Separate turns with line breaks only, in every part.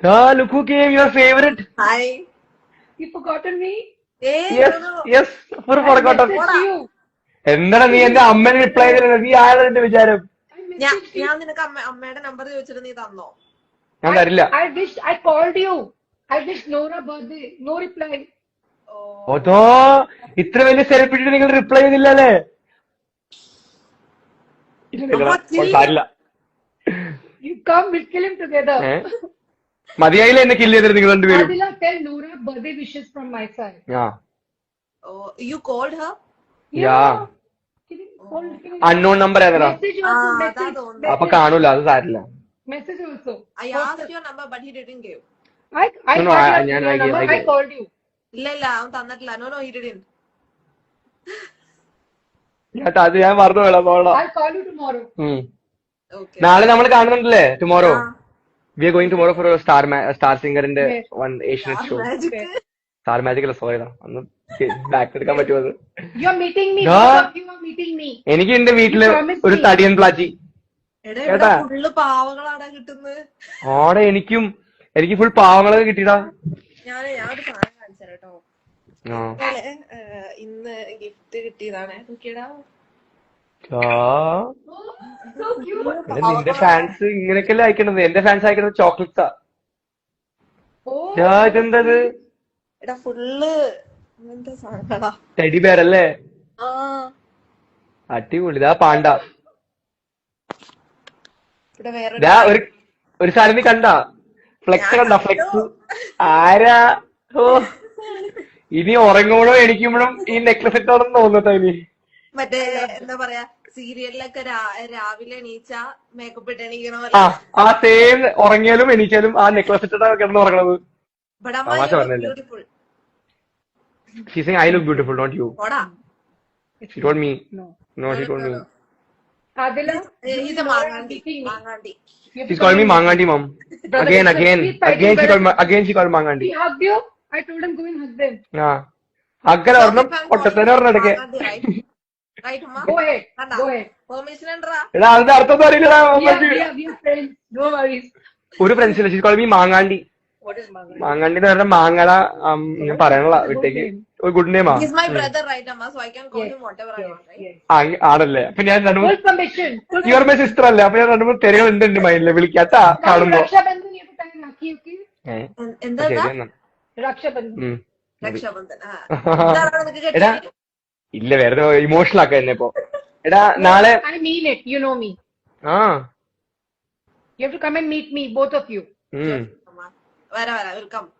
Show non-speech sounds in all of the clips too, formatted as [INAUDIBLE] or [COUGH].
Ah, look who came, your favorite.
Hi.
You forgotten me?
Hey,
Yes, yes, for forgotten.
you.
എന്താണ് നീ എന്റെ അമ്മനെ reply ചെയ്തില്ല നീ ആരാ എന്റെ വിചാരം
ഞാൻ നിനക്ക് അമ്മ അമ്മയുടെ നമ്പർ ചോദിച്ചിട്ട് നീ തന്നോ
ഞാൻ തരില്ല
I wish I called you. I wish Nora birthday. No reply.
ഓ
ഓതോ ഇത്ര വലിയ സെലിബ്രിറ്റി നിങ്ങൾ റിപ്ലൈ ചെയ്തില്ല അല്ലേ ഇല്ല, ഇല്ല,
അമ്മ,
ഓ, സാരില്ല
Eh?
You come,
മതിയായില്ല എന്നെ കില്ല് ചെയ്തിരുന്നു നിങ്ങൾ രണ്ടുപേരും? അൺനോൺ നമ്പർ ഏതാ അപ്പൊ കാണൂല അത് സാരില്ല. ഞാൻ
പറഞ്ഞു
നാളെ നമ്മൾ കാണുന്നുണ്ടല്ലേ? Tomorrow we are going tomorrow for star star സിംഗറിന്റെ. One Asian show star magic അല്ല സോറി ഒന്ന് ബാക്ക് എടുക്കാൻ പറ്റുമോ അത്
You're meeting me.
No.
Both of you are meeting me.
എനിക്ക് എന്റെ
വീട്ടിൽ
ഒരു. തടിയൻ പ്ലാച്ചി കേട്ടാ? ആടെ എനിക്കും എനിക്ക് ഫുൾ പാവങ്ങളൊക്കെ കിട്ടിയടാ
ഞാൻ ഞാൻ ഒരു സാധനം കാണിച്ചു കേട്ടോ
ആ.
ഇന്നലെ, ഇന്ന് ഗിഫ്റ്റ് കിട്ടിയതാണ് നോക്കിയടാ
ആ.
Oh, so cute.
എടാ, നിന്റെ ഫാൻസ് ഇങ്ങനെയൊക്കെയല്ലേ അയക്കണത്? എന്റെ ഫാൻസ് അയക്കണത് ചോക്ലേറ്റ്സാ ഇതെന്തത്?
ഫുള്ള്
ടെഡി അല്ലേ? അടിപൊളി. ഇതാ പാണ്ട. ഒരു ഒരു സാധനം നീ കണ്ട? ഫ്ലെക്സ് കണ്ട? ഫ്ലെക്സ് ആരാ? ഓ. ഇനി ഉറങ്ങുമ്പോഴോ എണിക്കുമ്പോഴും ഈ നെക്ലസ് ഇട്ടാണെന്ന് തോന്നട്ടോ ഇനി.
മറ്റേ എന്താ പറയാ സീരിയലിലൊക്കെ രാവിലെ എണീച്ച മേക്കപ്പ് ഇട്ട് എണീക്കണ
ആ
പോലെ.
ആ സെയിം ഉറങ്ങിയാലും എണീച്ചാലും ആ നെക്ലസ് ഇട്ടിട്ടാണ് കിടന്ന് ഉറങ്ങണത്. തമാശ പറഞ്ഞല്ലേ?
Beautiful
she saying I look beautiful not you
ഓടാ
she told me
no.
No she told me
Adila,
ഇത് മാങ്ങാണ്ടി മാങ്ങാണ്ടി.
You come and-
മാങ്ങാണ്ടി മം
Brother,
again,
it's a
again
sweet fighting,
again she
but-
cold again she cold മാങ്ങാണ്ടി
He hugged you. I told him go and hug them.
ആ. അഗ്ഗര ഒരെണ്ണം ഒട്ടത്തേനെ ഒരെണ്ണം എടുക്കേ.
Right ഉമ്മ
ഒരു ഫ്രണ്ട്സ് ഇല്ല. ഷീസ് കോൾഡ് മീ മാങ്ങാണ്ടി? മാങ്ങാണ്ടി? എന്ന് പറഞ്ഞാൽ മാങ്ങട ഞാൻ പറയണല്ല വിട്ടേക്ക് ഒരു good name
his my brother right അമ്മ so I can call him what I want
Yes.
ആണല്ലേ. അപ്പൊ ഞാൻ രണ്ടു മൂന്ന്
Full
യുവർ മൈ സിസ്റ്റർ അല്ലേ? അപ്പൊ ഞാൻ രണ്ടു മൂന്ന് തെരകൾ ഉണ്ട് എന്റെ മൈൻഡിൽ. വിളിക്കാട്ടാ കാണുമ്പോ. ശരി.
രക്ഷാബന്ധൻ. [LAUGHS]
ഇല്ല വെറുതെ ഇമോഷണൽ ആക്ക എന്നെ ഇപ്പോ. എടാ നാളെ
I mean it. You know me.
ആ.
You have to come and meet me, both of you.
ഉം.
വരാ വരാ വെൽക്കം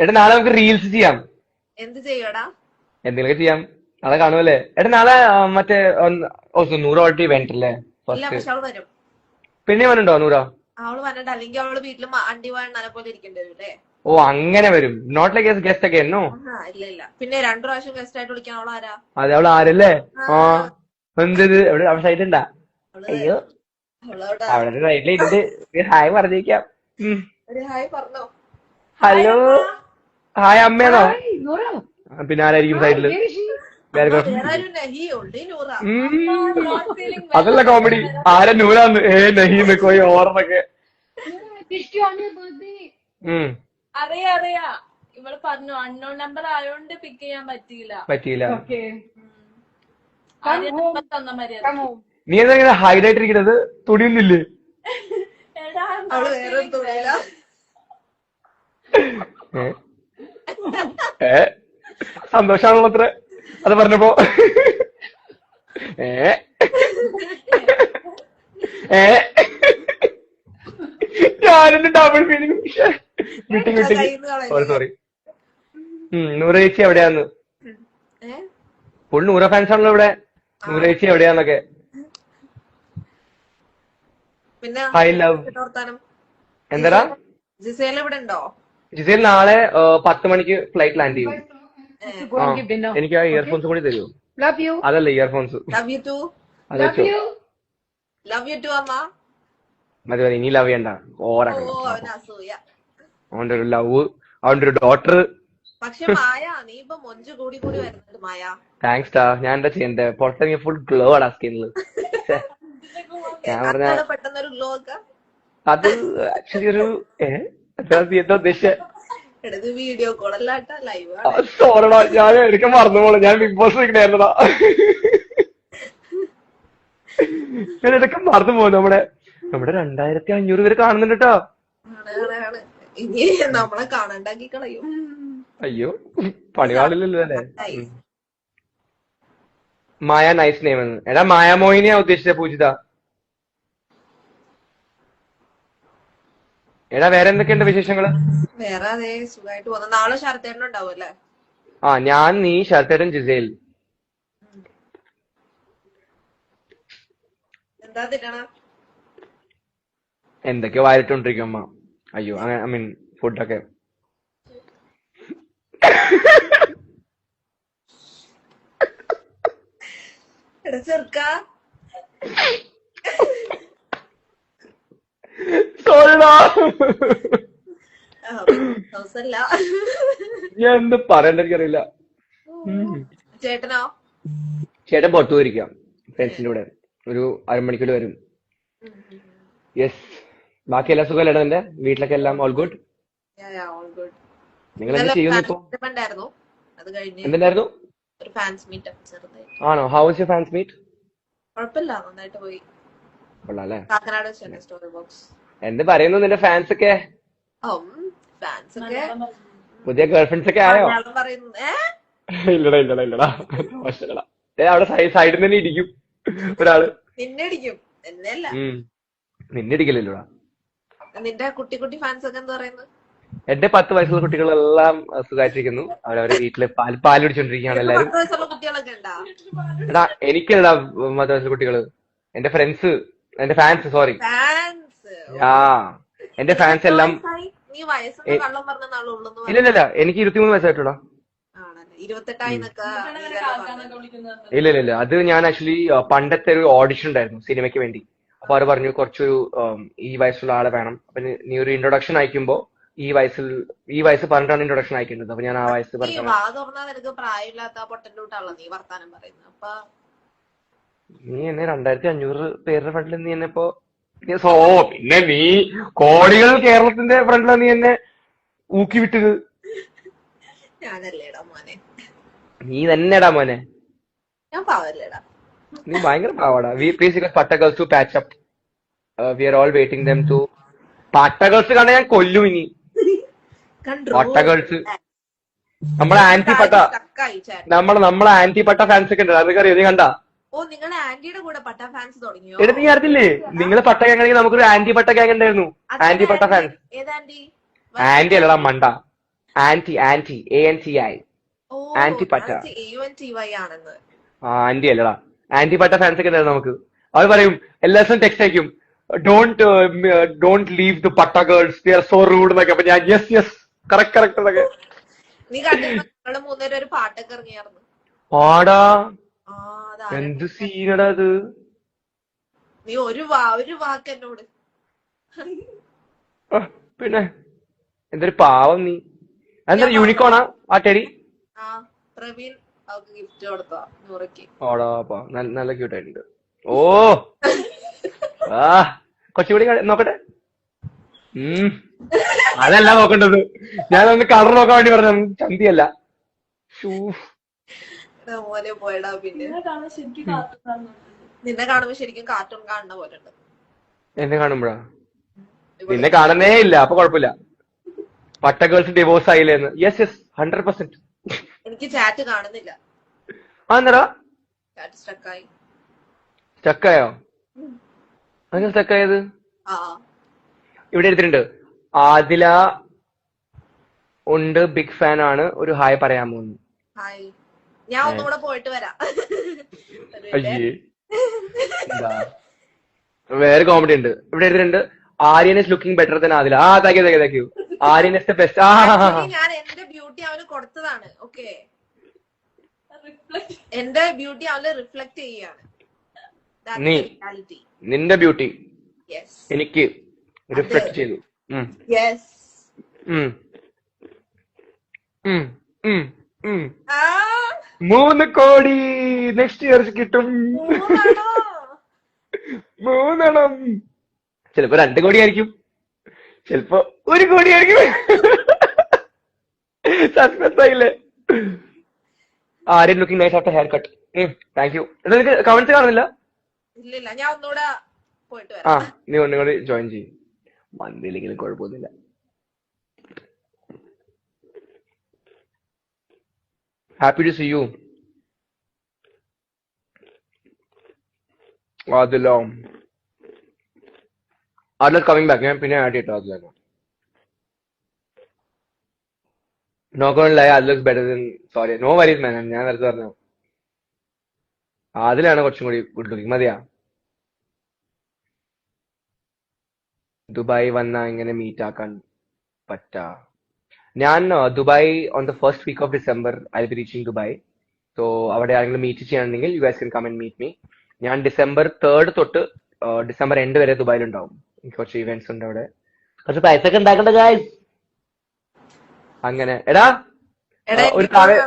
എടാ നാളെ നമുക്ക് റീൽസ് ചെയ്യാം.
എന്ത് ചെയ്യടാ?
എന്തെങ്കിലുമൊക്കെ ചെയ്യാം. നാളെ കാണുമല്ലേ എടാ നാളെ ആ, മറ്റേ ഒന്ന്- ഓ നൂറ് ഇവന്റ് അല്ലേ?
ഇല്ല
ഫസ്റ്റ്
പക്ഷെ അവൾ വരും.
പിന്നെ വന്നുണ്ടോ നൂറോ?
അവൾ വന്നിട്ട് അല്ലെങ്കിൽ അവൾ വീട്ടിൽ അണ്ടി വാഴനെ പോലെ ഇരിക്കേണ്ടി വരും അല്ലേ?
ഓ അങ്ങനെ വരും. നോട്ട് ലൈക്ക് ഗസ്റ്റ് ഒക്കെ എന്നോ?
ഇല്ല ഇല്ല. പിന്നെ രണ്ടു പ്രാവശ്യം ഗസ്റ്റ് ആയിട്ട് വിളിക്കാൻ അവൾ ആരാ?
അതെ അവൾ ആരല്ലേ? ആ. എന്തത് അവിടെ സൈറ്റ് അയ്യോ. അവിടെ. സൈഡിൽ ഇരുന്നിട്ട് ഹായ് പറഞ്ഞിരിക്കാം.
ഒരു ഹായ് പറഞ്ഞോ.
ഹലോ ഹായ് അമ്മയാണോ? പിന്നെ ആരായിരിക്കും സൈഡിൽ അതല്ല കോമഡി ആരെ നൂലാന്ന്? ഏ നഹീന്ന് കോയി ഓർമ്മൊക്കെ
അറിയാ അറിയാ. ഇവൾ പറഞ്ഞു അൺനോൺ നമ്പർ ആയോണ്ട് പിക്ക് ചെയ്യാൻ പറ്റിയില്ല.
പറ്റിയില്ല.
തന്ന മര്യാദ
നീ എന്താ ഇങ്ങനെ ഹൈഡ് ആയിട്ടിരിക്കുന്നത്? തുണിയൊന്നില്ലേ സന്തോഷാണല്ലോ അത്ര. അത് പറഞ്ഞപ്പോ ഏ? ഏ? ഞാനെന്റെ ഡബിൾ ഫീലിംഗ്
വിട്ടി വിട്ടി.
സോറി സോറി നൂറ ചേച്ചി എവിടെയാന്ന്?
പുള്ളി
ഫുൾ നൂറ ഫാൻസ് ആണല്ലോ ഇവിടെ. നൂറ ചേച്ചി എവിടെയാന്നൊക്കെ. ഐ ലവ്
എന്തടാ
എന്താടാ?
ജിസേൽ ഇവിടെ ഉണ്ടോ
ജിസേൽ നാളെ പത്ത് മണിക്ക് ഫ്ലൈറ്റ് ലാൻഡ് ചെയ്യും. എനിക്ക് ആ ഇയർഫോൺസ് കൂടി തരുമോ
ലവ് യു
അതല്ല earphones
love you too
love
you
love you too അമ്മ.
മതി മതി ഇനി ലവ് ചെയ്യണ്ട.
ഓ
ഓവറാക്കണം
അവന്
അവന്റെ ഒരു ലവ് അവന്റെ ഒരു ഡോട്ടർ
പക്ഷെ മായ നീ ഇപ്പൊ മൊഞ്ച് കൂടി കൂടി വരുന്നുണ്ട് മായ.
താങ്ക്സ് ടാ. ഞാൻ എന്താ ചെയ്യണ്ടേ? പുറത്തിറങ്ങിയ ഫുൾ ഗ്ലോ ആണ് സ്കിന്നിൽ ഞാൻ പറഞ്ഞ
പെട്ടെന്നൊരു ഗ്ലോ ഒക്കെ.
അത് ആക്ച്വലി ഒരു ഏഹ് എന്താ നീ എന്താ
വീഡിയോ കോൾ അല്ലാട്ട ലൈവ്
സോറടാ ഞാൻ എനിക്ക് മറന്നുപോളെ ഞാൻ ബിഗ് ബോസ് നിൽക്കണായിരുന്നടാ ഞാൻ ഇതൊക്കെ മറന്നു പോകും നമ്മുടെ നമ്മുടെ രണ്ടായിരത്തി അഞ്ഞൂറ് പേര് കാണുന്നുണ്ട് കേട്ടോ.
ഇനി നമ്മളെ കാണണ്ടാക്കി കളയും.
അയ്യോ പണിപാടില്ലല്ലോ അല്ലേ? മായ നൈസ് നെയിം എന്ന് എടാ മായാമോഹിനിയാ ഉദ്ദേശിച്ച പൂജിത. എടാ വേറെ എന്തൊക്കെയുണ്ട് വിശേഷങ്ങൾ?
വേറെ അതെ സുഖമായിട്ട് പോകുന്നു. നാളെ ശരത്തേണ്ണ ഉണ്ടാവും അല്ലേ?
ആ ഞാൻ നീ ശരത്തേടൻ ജിസേൽ.
എന്താ തിന്നണ?
എന്തൊക്കെയോ വാരിട്ടോണ്ടിരിക്കും അമ്മ. അയ്യോ അങ്ങനെ ഐ മീൻ ഫുഡൊക്കെ.
എടാ ചെറുക്ക
സോറിടാ
ഹൗസ് അല്ല [LAUGHS]
ഞാൻ എന്ത് പറയണ്ട എനിക്കറിയില്ല.
ചേട്ടനോ?
ചേട്ടൻ പുറത്തു പോയിരിക്കാം ഫ്രണ്ട്സിന്റെ കൂടെ. ഒരു അരമണിക്കൂർ വരും. യെസ് ബാക്കി എല്ലാ സുഖമല്ലേ എന്റെ വീട്ടിലൊക്കെ എല്ലാം ഓൾ ഗുഡ് നിങ്ങൾ എന്ത് ചെയ്യുന്നു ഇപ്പൊ? എന്തുണ്ടായിരുന്നു? ആണോ? ഹൗസ് യു ഫാൻസ് മീറ്റ്
കുഴപ്പമില്ല. നന്നായിട്ട് പോയി.
കൊള്ളാം അല്ലേ?
കാക്കനാട് സ്റ്റോറി ബോക്സ്
എന്ത് പറയുന്നു നിന്റെ ഫാൻസ് ഒക്കെ?
ഫാൻസ് ഒക്കെ.
പുതിയ ഗേൾഫ്രണ്ട്സ് ഒക്കെ ആയോ? ഇല്ലടാ ഇല്ലടാ ഇല്ലടാ. മോശങ്ങളാ ഏ അവിടെ സൈഡിൽ തന്നെ ഇരിക്കും ഒരാൾ.
നിന്നെ
ഇടിക്കലില്ലടാ.
നിന്റെ കുട്ടി കുട്ടി ഫാൻസ് ഒക്കെ എന്താ പറയുന്നത്
എന്റെ പത്ത് വയസ്സുള്ള കുട്ടികളെല്ലാം സുഖായിരിക്കുന്നു സുഖമായിട്ടിരിക്കുന്നു അവരവരുടെ വീട്ടിൽ പാൽ പാൽ കുടിച്ചോണ്ടിരിക്കുകയാണ് എല്ലാരും. എടാ എനിക്കല്ലടാ പത്ത് വയസ്സുള്ള കുട്ടികൾ. എന്റെ ഫ്രണ്ട്സ് എന്റെ ഫാൻസ് സോറി ആ എന്റെ ഫാൻസ് എല്ലാം
നീ വയസ്സെന്ന് കള്ളം പറഞ്ഞ നാളുള്ളൂ
ഇല്ല ഇല്ല ഇല്ല എനിക്ക് ഇരുപത്തിമൂന്ന് വയസ്സായിട്ടുള്ള. ഇല്ല ഇല്ല ഇല്ല. അത് ഞാൻ ആക്ച്വലി പണ്ടത്തെ ഒരു ഓഡിഷൻ ഉണ്ടായിരുന്നു സിനിമയ്ക്ക് വേണ്ടി. അപ്പൊ അവർ പറഞ്ഞു കുറച്ചൊരു ഉം, ഈ വയസ്സുള്ള ആളെ വേണം. അപ്പൊ നീ- ഒരു ഇൻട്രൊഡക്ഷൻ അയക്കുമ്പോ ഈ വയസ്സിൽ ഈ വയസ്സ് പറഞ്ഞിട്ടാണ് ഇൻട്രൊഡക്ഷൻ അയക്കേണ്ടത് അപ്പൊ ഞാൻ ആ വയസ്സ്
നീ
പറഞ്ഞു
നീ വർത്താനം പറയുന്നത്. അപ്പൊ
നീ എന്നെ രണ്ടായിരത്തി അഞ്ഞൂറ് പേരുടെ ഫ്രണ്ടിൽ നീ എന്നെ ഇപ്പോ സോ പിന്നെ നീ കോടികൾ കേരളത്തിന്റെ ഫ്രണ്ടിലാണ് നീ എന്നെ ഊക്കി വിട്ടത്
ഞാനല്ലേടാ മോനെ.
നീ തന്നെടാ മോനെ.
ഞാൻ പാവല്ലേടാ.
നീ ഭയങ്കര പാവാടാ. V P C പട്ടകൾസ് to patch up we are all waiting them two പട്ടകൾസ് കണ്ട ഞാൻ കൊല്ലും ഇനി. പട്ടകൾസ് നമ്മളെ ആന്റി പട്ട. നമ്മളെ നമ്മളെ ആന്റി പട്ട ഫാൻസ് ഒക്കെ ഉണ്ട്. അതൊക്കെ അറിയോ? നീ കണ്ടാ?
ഓ നിങ്ങളുടെ ആന്റിയുടെ കൂടെ പട്ട ഫാൻസ് തുടങ്ങിയോ?
എടാ നീ അറിഞ്ഞില്ലേ? നിങ്ങൾ പട്ട ഗ്യാങ് ആണെങ്കിൽ നമുക്കൊരു ആന്റി പട്ട ഗ്യാങ് ഉണ്ടായിരുന്നു. ആന്റി പട്ട ഫാൻസ്
ഏതാണ്ടി
ആന്റി അല്ലടാ മണ്ട. Aunty aunty. A N C I aunty പട്ട.
ആണെന്ന്.
ആന്റി അല്ലടാ. ആന്റി പട്ട ഫാൻസ് ഒക്കെ ഉണ്ടായിരുന്നു നമുക്ക്. അവർ പറയും എല്ലാ ദിവസവും ടെക്സ്റ്റ് അയക്കും. ഡോണ്ട് ഡോണ്ട് ലീവ് ദ പട്ട girls they are so rude എന്നൊക്കെ. അപ്പൊ ഞാൻ യെസ് യെസ് കറക്റ്റ് കറക്റ്റ് എന്നൊക്കെ.
നീ കണ്ടു മൂന്നുപേരും ഒരു പാട്ടൊക്കെ ഇറങ്ങിയായിരുന്നു. പാടാ
എന്ത് സീനടാ അത്?
നീ ഒരു വാ ഒരു വാക്ക് എന്നോട്.
പിന്നെ എന്തൊരു പാവം നീ. എന്താ യൂണിക്കോണാ ആ ടെടി
ആ പ്രവീൺ അവർക്ക് ഗിഫ്റ്റ് കൊടുത്തോ നൂറയ്ക്ക്
ഓടാ പാ നല്ല ക്യൂട്ട് ആയിട്ടുണ്ട്. ഓ! ആ കുറച്ചുകൂടി ക- നോക്കട്ടെ. ഉം. അതല്ല നോക്കേണ്ടത്. ഞാനൊന്ന് കളർ നോക്കാൻ വേണ്ടി പറഞ്ഞു ചന്തിയല്ല. ഷൂ.
മോനെ പോയടാ പിന്നെ.
നിന്നെ
കാണുമ്പോ ശരിക്കും കാർട്ടൂൺ കാണുന്ന പോലെ ഉണ്ട്
എന്നെ കാണുമ്പോഴാ? നിന്നെ കാണുന്നേ ഇല്ല അപ്പൊ കുഴപ്പമില്ല. പട്ട ഗേൾസ് ഡിവോഴ്സ് ആയില്ലേന്ന്. യെസ് യെസ് ഹൺഡ്രഡ് പെർസെന്റ്
എനിക്ക് ചാറ്റ് കാണുന്നില്ല.
ആ എന്നടാ
ചാറ്റ് സ്റ്റക്കായി
സ്റ്റക്കായോ അങ്ങനെ സ്റ്റക്കായത്
ആ.
ഇവിടെ എടുത്തിട്ടുണ്ട്. ആദില ഉണ്ട് ബിഗ് ഫാൻ ആണ്. ഒരു ഹായ് പറയാൻ പോകുന്നു.
ഹായ് ഞാൻ ഒന്നുകൂടെ പോയിട്ട് വരാം?
വേറെ കോമഡി ഉണ്ട്. ഇവിടെ എടുത്തിട്ടുണ്ട് Aryan is looking better than Adila ആ thank you thank you thank you Aryan is the best ആ.
ഞാൻ എന്റെ ബ്യൂട്ടി അവന് കൊടുത്തതാണ്. ഓക്കെ എന്റെ ബ്യൂട്ടി അവന് റിഫ്ലക്ട് ചെയ്യാണ്.
നീ. നിന്റെ ബ്യൂട്ടി എനിക്ക് റിഫ്ലക്ട് ചെയ്തു.
യെസ്
ഉം, ഉം, ഉം, ഉം.
ആ.
മൂന്ന് കോടി നെക്സ്റ്റ് ഇയർ കിട്ടും.
മൂന്നാണോ?
മൂന്നെണ്ണം. ചിലപ്പോ രണ്ട് കോടി ആയിരിക്കും. ചിലപ്പോ ഒരു കോടി ആയിരിക്കും. സസ്പെൻസ് ആയില്ലേ? ആരും looking nice after haircut thank you നിനക്ക് കമന്റ്സ് കാണുന്നില്ല?
ഇല്ലില്ല ഞാൻ ഒന്നുകൂടെ പോയിട്ട്
ആ
വരാം
നീ ഒന്നുകൂടി ജോയിൻ ചെയ്യും. വന്നില്ലെങ്കിലും കുഴപ്പമൊന്നുമില്ല. ഹാപ്പി ടു സി യു അതിലോ അതിൽ കമ്മിങ് ബാക്ക് ഞാൻ പിന്നെ ആഡ് ചെയ്തിട്ടോ അതിലാണ് നോക്കണില്ല അത് looks better than sorry no worries man ഞാൻ നേരത്തെ പറഞ്ഞു. അതിലാണ് കുറച്ചും കൂടി ഗുഡ് ലുക്കിംഗ് മതിയാ. ദുബായ് വന്ന ഇങ്ങനെ മീറ്റ് ആക്കാൻ പറ്റാ. ഞാൻ Dubai on the first week of December I be reaching Dubai so അവിടെ ആരെങ്കിലും മീറ്റ് ചെയ്യണമെങ്കിൽ you guys can come and meet me ഞാൻ ഡിസംബർ തേർഡ് തൊട്ട് ഡിസംബർ എൻഡ് വരെ ദുബായിൽ ഉണ്ടാവും എനിക്ക് കുറച്ച് ഇവന്റ്സ് ഉണ്ട് അവിടെ. കുറച്ച് പൈസ ഒക്കെ ഉണ്ടാക്കണ്ട ഗായ്സ് അങ്ങനെ. എടാ
എടാ
ഒരു പോടോ. താഴെ-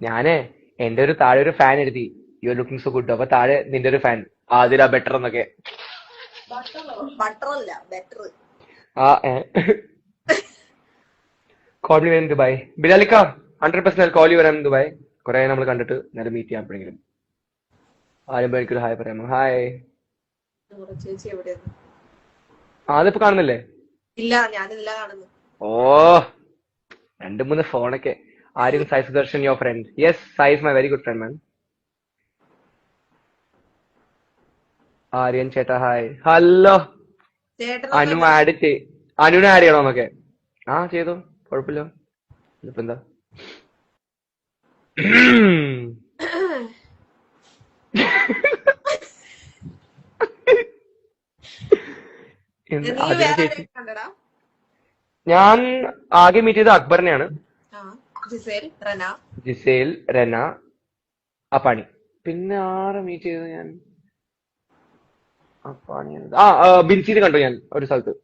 ഞാൻ എന്റെ ഒരു താഴെ ഒരു ഫാൻ എഴുതി. You are looking so good അപ്പൊ താഴെ നിന്റെ ഒരു ഫാൻ ആതിര ബെറ്റർ എന്നൊക്കെ. ആ കോൾ മീ ദുബായ് ബിലാലിക്ക ഹൺഡ്രഡ് പെർസെന്റ് കോൾ യു വരാം ദുബായ് കുറെ നമ്മൾ കണ്ടിട്ട് നേരെ മീറ്റ് ചെയ്യാൻ എപ്പോഴെങ്കിലും. എനിക്കൊരു ഹായ് പറയാമോ ഹായ് അതിപ്പോ കാണുന്നില്ലേ?
ഇല്ല ഞാനില്ല കാണുന്നു
ഓ രണ്ട് മൂന്ന് ഫോണൊക്കെ Aryan Sai Sudharsan your friend yes Sai is my very good friend man Aryan ചേട്ടാ ഹായ് ഹലോ അനു ആഡ് ചെയ് അനുവിനെ ആഡ് ചെയ്യണോ നമുക്ക്? ആ ചെയ്തു. കുഴപ്പമില്ല. ഇതിപ്പോ എന്താ? [LAUGHS] ഞാൻ ആകെ മീറ്റ് ചെയ്ത അക്ബറിനെയാണ്.
ജിസേൽ റന.
അപ്പാണി. പിന്നെ ആരെ മീറ്റ് ചെയ്തത് ഞാൻ? ആ, ബിൻസിനെ കണ്ടു ഞാൻ ഒരു സ്ഥലത്ത്.